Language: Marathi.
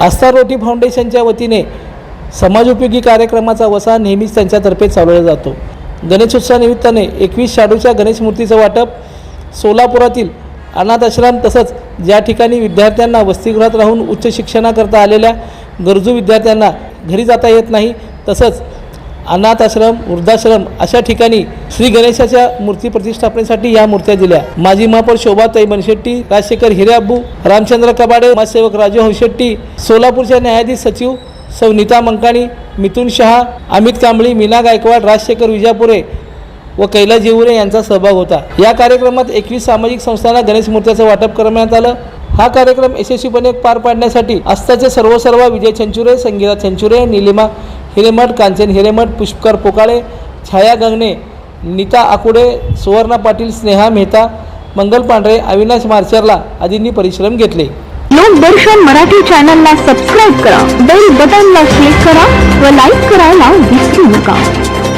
आस्था रोटी फाउंडेशनच्या वतीने समाजोपयोगी कार्यक्रमाचा वसा नेहमीच त्यांच्यातर्फे चालवला जातो. गणेशोत्सवानिमित्ताने एकवीस शाडूच्या गणेश मूर्तीचं वाटप सोलापुरातील अनाथाश्रम तसंच ज्या ठिकाणी विद्यार्थ्यांना वसतिगृहात राहून उच्च शिक्षणाकरता आलेल्या गरजू विद्यार्थ्यांना घरी जाता येत नाही तसंच अनाथाश्रम वृद्धाश्रम अशा ठिकाणी श्री गणेशाच्या मूर्ती प्रतिष्ठापनेसाठी या मूर्त्या दिल्या. माजी महापौर शोभाताई बनशेट्टी राजशेखर हिरेअब्बू रामचंद्र कबाडे समाजसेवक राजू हौशेट्टी सोलापूरच्या न्यायाधीश सचिव सौ नीता मंकाणी मिथुन शहा अमित कांबळी मीना गायकवाड राजशेखर विजापुरे व कैलास जेवरे यांचा सहभाग होता. या कार्यक्रमात एकवीस सामाजिक संस्थांना गणेश मूर्त्याचं वाटप करण्यात आलं. हा कार्यक्रम यशस्वीपणे पार पाडण्यासाठी आस्थाचे सर्व सर्व विजय चंचुरे संगीता चंचुरे निलिमा हिरेमठ कांचन हिरेमठ पुष्कर पोकाळे छाया गंगणे नीता आकुडे सुवर्णा पाटील स्नेहा मेहता मंगल पांढरे अविनाश मार्चरला आदींनी परिश्रम घेतले. लोकदर्शन मराठी चॅनलला सबस्क्राईब करा. बेल बटनला क्लिक करा व लाईक करायला विसरू नका.